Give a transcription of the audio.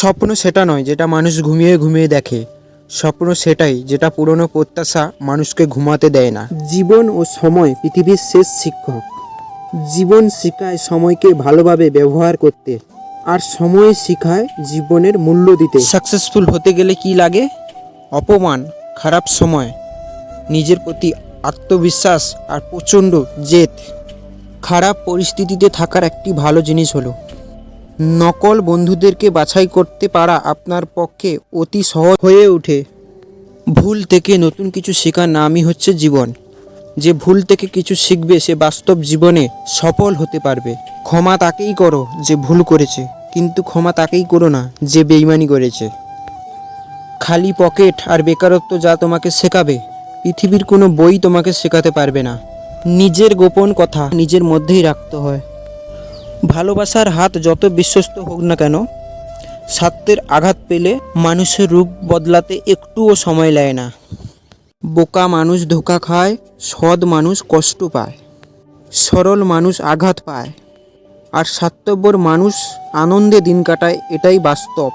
স্বপ্ন সেটা নয় যেটা মানুষ ঘুমিয়ে ঘুমিয়ে দেখে। স্বপ্ন সেটাই যেটা পুরনো প্রত্যাশা মানুষকে ঘুমাতে দেয় না। জীবন ও সময় পৃথিবীর শেষ শিক্ষক। জীবন শেখায় সময়কে ভালোভাবে ব্যবহার করতে আর সময় শেখায় জীবনের মূল্য দিতে। সাকসেসফুল হতে গেলে কি লাগে? অপমান খারাপ সময় নিজের প্রতি আত্মবিশ্বাস আর প্রচণ্ড জেদ। খারাপ পরিস্থিতিতে থাকার একটি ভালো জিনিস হলো নকল বন্ধুদেরকে বাছাই করতে পারা আপনার পক্ষে অতি সহজ হয়ে ওঠে। ভুল থেকে নতুন কিছু শেখার নামই হচ্ছে জীবন। যে ভুল থেকে কিছু শিখবে, সে বাস্তব জীবনে সফল হতে পারবে। ক্ষমা তাকেই করো যে ভুল করেছে, কিন্তু ক্ষমা তাকেই করো না যে বেইমানি করেছে। খালি পকেট আর বেকারত্ব যা তোমাকে শেখাবে, পৃথিবীর কোনো বই তোমাকে শেখাতে পারবে না। নিজের গোপন কথা নিজের মধ্যেই রাখতে হয়। ভালোবাসার হাত যত বিশ্বস্ত হোক না কেন, স্বার্থের আঘাত পেলে মানুষের রূপ বদলাতে একটুও সময় লাগে না। বোকা মানুষ ধোকা খায়, সৎ মানুষ কষ্ট পায়, সরল মানুষ আঘাত পায়, আর সাত্তব্যর মানুষ আনন্দে দিন কাটায়, এটাই বাস্তব।